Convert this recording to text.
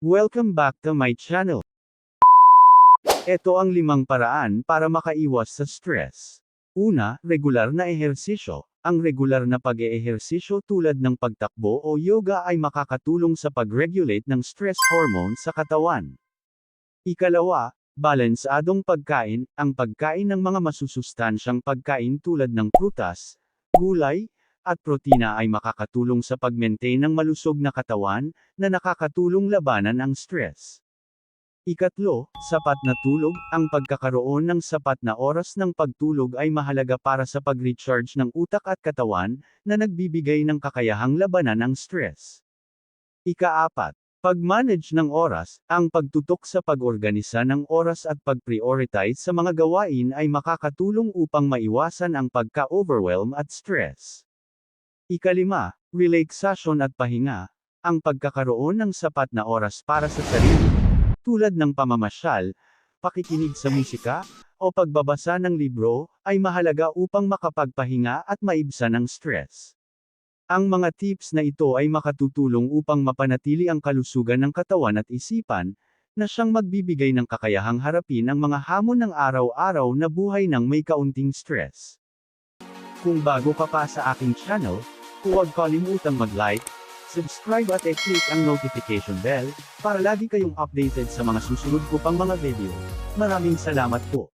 Welcome back to my channel. Ito ang limang paraan para makaiwas sa stress. Una, regular na ehersisyo. Ang regular na pag-eehersisyo tulad ng pagtakbo o yoga ay makakatulong sa pag-regulate ng stress hormone sa katawan. Ikalawa, balansadong pagkain. Ang pagkain ng mga masusustansyang pagkain tulad ng prutas, gulay, at protina ay makakatulong sa pag-maintain ng malusog na katawan, na nakakatulong labanan ang stress. Ikatlo, sapat na tulog. Ang pagkakaroon ng sapat na oras ng pagtulog ay mahalaga para sa pag-recharge ng utak at katawan, na nagbibigay ng kakayahang labanan ang stress. Ikaapat, pag-manage ng oras, ang pagtutok sa pag-organisa ng oras at pag-prioritize sa mga gawain ay makakatulong upang maiwasan ang pagka-overwhelm at stress. Ikalima, relaxation at pahinga. Ang pagkakaroon ng sapat na oras para sa sarili, tulad ng pamamasyal, pakikinig sa musika, o pagbabasa ng libro, ay mahalaga upang makapagpahinga at maibsan ang stress. Ang mga tips na ito ay makatutulong upang mapanatili ang kalusugan ng katawan at isipan, na siyang magbibigay ng kakayahang harapin ang mga hamon ng araw-araw na buhay ng may kaunting stress. Kung bago ka pa sa aking channel, huwag kalimutang mag-like, subscribe at i-click ang notification bell, para lagi kayong updated sa mga susunod ko pang mga video. Maraming salamat po.